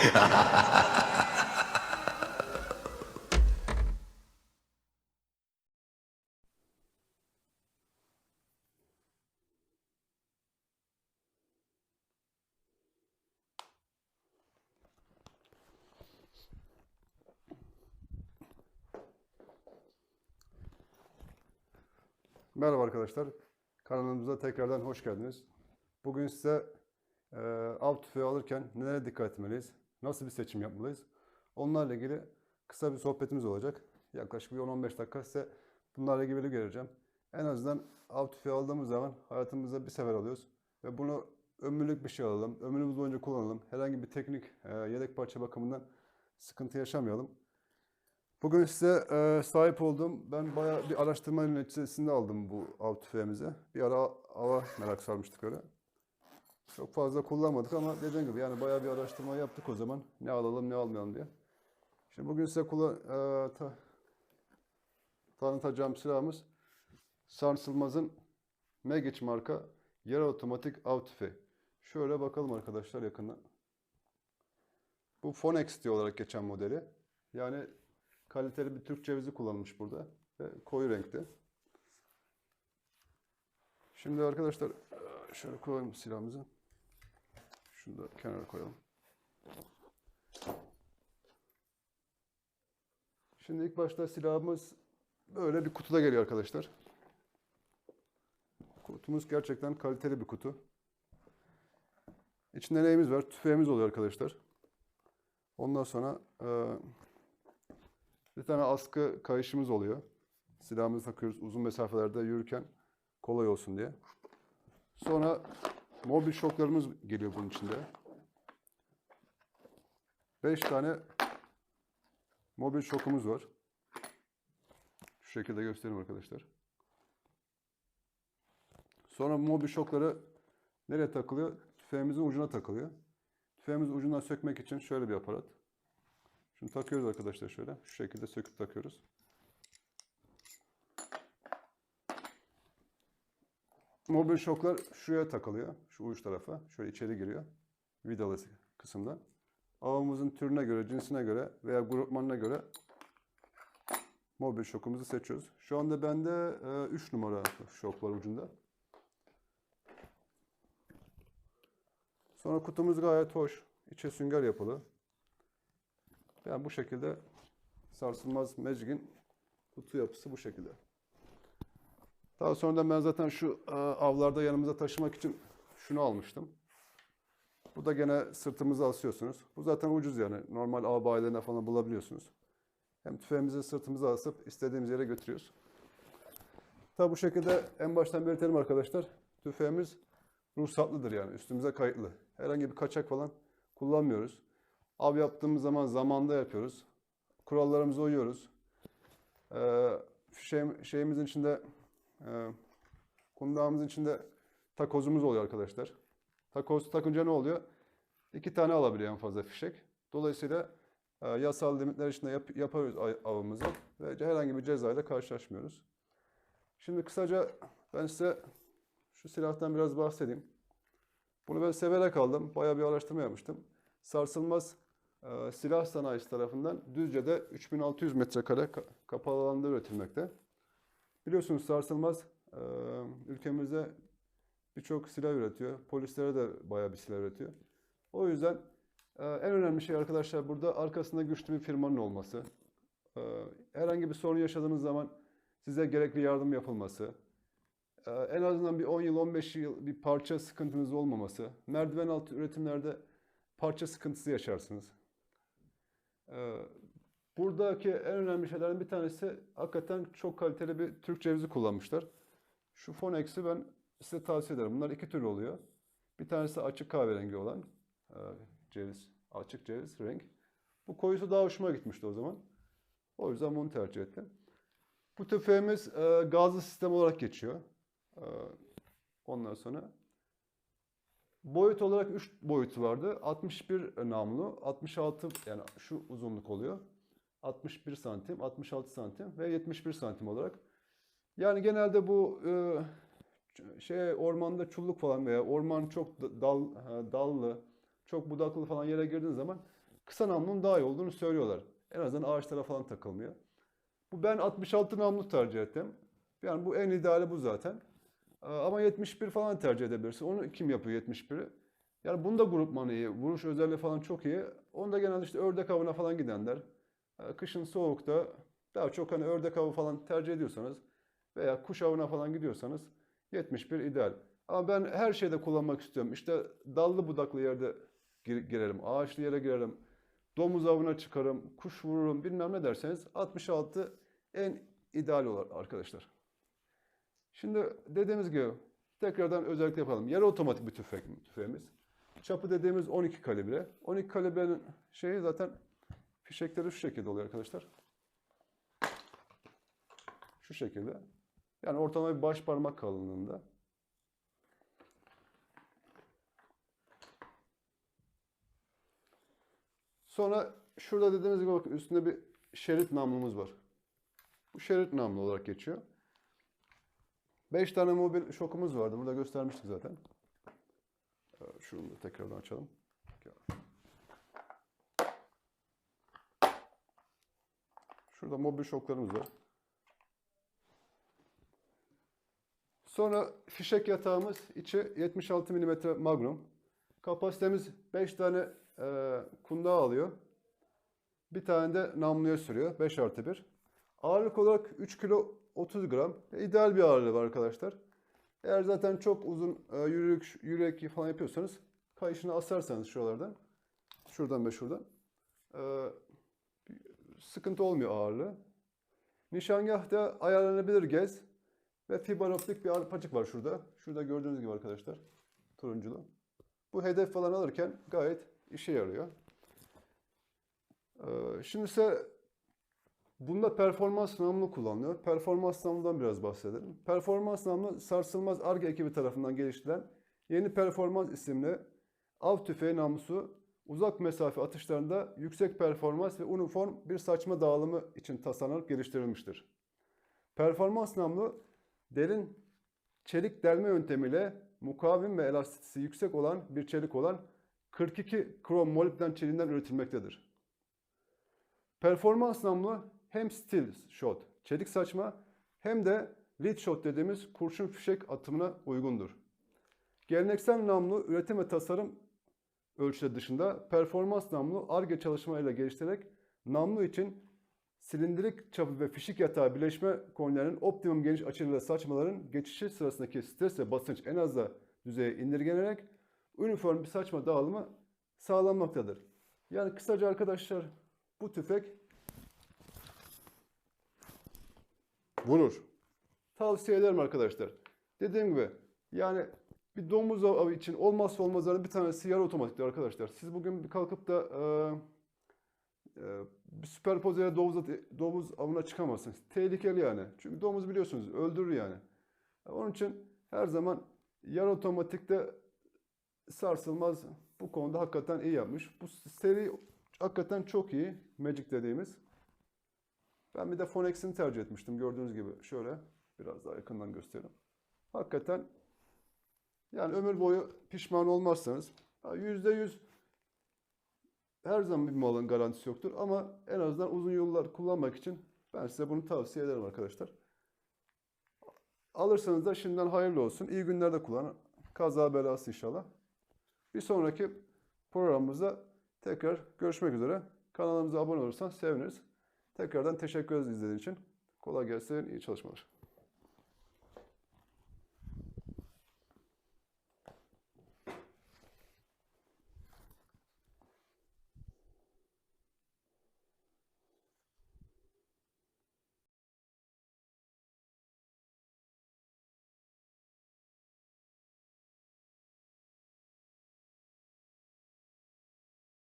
Merhaba arkadaşlar. Kanalımıza tekrardan hoş geldiniz. Bugün size e, av tüfeği alırken nelere dikkat etmeliyiz? Nasıl bir seçim yapmalıyız? Onlarla ilgili kısa bir sohbetimiz olacak. Yaklaşık bir 10-15 dakika size bunlarla ilgili bilgi vereceğim. En azından av tüfeği aldığımız zaman hayatımızda bir sefer alıyoruz. Ve bunu ömürlük bir şey alalım. Ömrümüz boyunca kullanalım. Herhangi bir teknik e, yedek parça bakımından sıkıntı yaşamayalım. Bugün size e, sahip olduğum, ben bayağı bir araştırma neticesinde aldım bu av tüfeğimizi. Bir ara ava merak sarmıştık öyle. Çok fazla kullanmadık ama dediğim gibi yani bayağı bir araştırma yaptık o zaman. Ne alalım ne almayalım diye. Şimdi bugün size kullan, e, ta- tanıtacağım silahımız Sarsılmaz'ın Megic marka yarı otomatik av tüfeği. Şöyle bakalım arkadaşlar yakından. Bu Fonex diye olarak geçen modeli. Yani kaliteli bir Türk cevizi kullanılmış burada. Ve koyu renkte. Şimdi arkadaşlar eee, şöyle koyalım silahımızı. Şunu da kenara koyalım. Şimdi ilk başta silahımız böyle bir kutuda geliyor arkadaşlar. Kutumuz gerçekten kaliteli bir kutu. İçinde neyimiz var? Tüfeğimiz oluyor arkadaşlar. Ondan sonra eee bir tane askı kayışımız oluyor. Silahımızı takıyoruz uzun mesafelerde yürürken kolay olsun diye. Sonra mobil şoklarımız geliyor bunun içinde. 5 tane mobil şokumuz var. Şu şekilde göstereyim arkadaşlar. Sonra mobil şokları nereye takılıyor? Tüfeğimizin ucuna takılıyor. Tüfeğimizin ucundan sökmek için şöyle bir aparat. Şunu takıyoruz arkadaşlar şöyle. Şu şekilde söküp takıyoruz. Mobil şoklar şuraya takılıyor. Şu uç tarafa. Şöyle içeri giriyor. Vidalı kısımda. Avımızın türüne göre, cinsine göre veya grupmanına göre mobil şokumuzu seçiyoruz. Şu anda bende 3 numara şok var ucunda. Sonra kutumuz gayet hoş. İçe sünger yapılı. Yani bu şekilde sarsılmaz Magic'in kutu yapısı bu şekilde. Daha sonradan ben zaten şu e, avlarda yanımıza taşımak için şunu almıştım. Bu da gene sırtımıza asıyorsunuz. Bu zaten ucuz yani. Normal av bayilerine falan bulabiliyorsunuz. Hem tüfeğimizi sırtımıza asıp istediğimiz yere götürüyoruz. Tabi bu şekilde en baştan belirtelim arkadaşlar. Tüfeğimiz ruhsatlıdır yani. Üstümüze kayıtlı. Herhangi bir kaçak falan kullanmıyoruz. Av yaptığımız zaman zamanda yapıyoruz. Kurallarımıza uyuyoruz. Ee, şey, şeyimizin içinde e, içinde takozumuz oluyor arkadaşlar. Takoz takınca ne oluyor? İki tane alabiliyor en fazla fişek. Dolayısıyla e, yasal limitler içinde yap, ay- avımızı ve herhangi bir cezayla karşılaşmıyoruz. Şimdi kısaca ben size şu silahtan biraz bahsedeyim. Bunu ben severek aldım. Bayağı bir araştırma yapmıştım. Sarsılmaz e, silah sanayisi tarafından Düzce'de 3600 metrekare ka- kapalı alanda üretilmekte. Biliyorsunuz sarsılmaz e, ülkemizde birçok silah üretiyor. Polislere de bayağı bir silah üretiyor. O yüzden e, en önemli şey arkadaşlar burada arkasında güçlü bir firmanın olması. E, herhangi bir sorun yaşadığınız zaman size gerekli yardım yapılması. e, en azından bir 10 yıl 15 yıl bir parça sıkıntınız olmaması. Merdiven altı üretimlerde parça sıkıntısı yaşarsınız. Buradaki en önemli şeylerden bir tanesi hakikaten çok kaliteli bir Türk cevizi kullanmışlar. Şu Fonex'i ben size tavsiye ederim. Bunlar iki tür oluyor. Bir tanesi açık kahverengi olan e, ceviz, açık ceviz renk. Bu koyusu daha hoşuma gitmişti o zaman. O yüzden bunu tercih ettim. Bu tüfeğimiz e, gazlı sistem olarak geçiyor. E, ondan sonra Boyut olarak 3 boyutu vardı. 61 namlu, 66 yani şu uzunluk oluyor. 61 santim, 66 santim ve 71 santim olarak. Yani genelde bu e, şey ormanda çulluk falan veya orman çok da- dal e, dallı, çok budaklı falan yere girdiğin zaman kısa namlunun daha iyi olduğunu söylüyorlar. En azından ağaçlara falan takılmıyor. Bu ben 66 namlu tercih ettim. Yani bu en ideali bu zaten. Ee, Ama 71 falan tercih edebilirsin. Onu kim yapıyor 71'i? Yani bunda grupmanı iyi. Vuruş özelliği falan çok iyi. Onda genelde işte ördek avına falan gidenler. E, Kışın soğukta daha çok hani ördek avı falan tercih ediyorsanız veya kuş avına falan gidiyorsanız 71 ideal. Ama ben her şeyde kullanmak istiyorum. İşte dallı budaklı yerde gir- girerim, ağaçlı yere girerim, domuz avına çıkarım, kuş vururum bilmem ne derseniz 66 en ideal olur arkadaşlar. Şimdi dediğimiz gibi tekrardan özellikle yapalım. Yarı otomatik bir tüfek, tüfeğimiz. Çapı dediğimiz 12 kalibre. 12 kalibrenin şeyi zaten fişekleri şu şekilde oluyor arkadaşlar. Şu şekilde. Yani ortalama bir baş parmak kalınlığında. Sonra şurada dediğimiz gibi bakın üstünde bir şerit namlumuz var. Bu şerit namlu olarak geçiyor. 5 tane mobil şokumuz vardı. Burada göstermiştik zaten. Ee, Şunu da tekrardan açalım. Şurada mobil şoklarımız var. Sonra fişek yatağımız içi 76 mm Magnum. Kapasitemiz 5 tane e, kundağı alıyor. Bir tane de namluya sürüyor. 5 artı 1. Ağırlık olarak 3 kilo 30 gram. İdeal bir ağırlığı var arkadaşlar. Eğer zaten çok uzun e, yürüyük, yürek falan yapıyorsanız kayışını asarsanız şuralardan. Şuradan ve şuradan. e, sıkıntı olmuyor ağırlığı. Nişangahta ayarlanabilir gez ve fiber optik bir arpacık var şurada. Şurada gördüğünüz gibi arkadaşlar. Turunculu. Bu hedef falan alırken gayet işe yarıyor. Ee, şimdi ise bunda performans namlu kullanılıyor. Performans namludan biraz bahsedelim. Performans namlu sarsılmaz ARGE ekibi tarafından geliştirilen yeni performans isimli av tüfeği namlusu uzak mesafe atışlarında yüksek performans ve uniform bir saçma dağılımı için tasarlanıp geliştirilmiştir. Performans namlu derin çelik delme yöntemiyle mukavim ve elastisitesi yüksek olan bir çelik olan 42 krom molibden çeliğinden üretilmektedir. Performans namlu hem steel shot, çelik saçma hem de lead shot dediğimiz kurşun fişek atımına uygundur. Geleneksel namlu üretim ve tasarım ölçüleri dışında performans namlu ARGE çalışmalarıyla geliştirerek namlu için silindirik çapı ve fişik yatağı birleşme konularının optimum geniş açılarıyla saçmaların geçişi sırasındaki stres ve basınç en aza düzeye indirgenerek uniform bir saçma dağılımı sağlanmaktadır. Yani kısaca arkadaşlar bu tüfek vurur. Tavsiye ederim arkadaşlar. Dediğim gibi yani bir domuz avı için olmazsa olmazlarından bir tanesi yarı otomatiktir arkadaşlar. Siz bugün bir kalkıp da e, e, bir süperpozeyle domuz, domuz avına çıkamazsınız. Tehlikeli yani. Çünkü domuz biliyorsunuz öldürür yani. Onun için her zaman yarı otomatikte sarsılmaz bu konuda hakikaten iyi yapmış. Bu seri hakikaten çok iyi. Magic dediğimiz. Ben bir de Phonex'ini tercih etmiştim gördüğünüz gibi. Şöyle biraz daha yakından göstereyim. Hakikaten yani ömür boyu pişman olmazsanız ha, %100 her zaman bir malın garantisi yoktur ama en azından uzun yollar kullanmak için ben size bunu tavsiye ederim arkadaşlar. Alırsanız da şimdiden hayırlı olsun. İyi günlerde kullanın. Kaza belası inşallah. Bir sonraki programımızda tekrar görüşmek üzere. Kanalımıza abone olursan seviniriz. Tekrardan teşekkür ederiz izlediğiniz için. Kolay gelsin, iyi çalışmalar.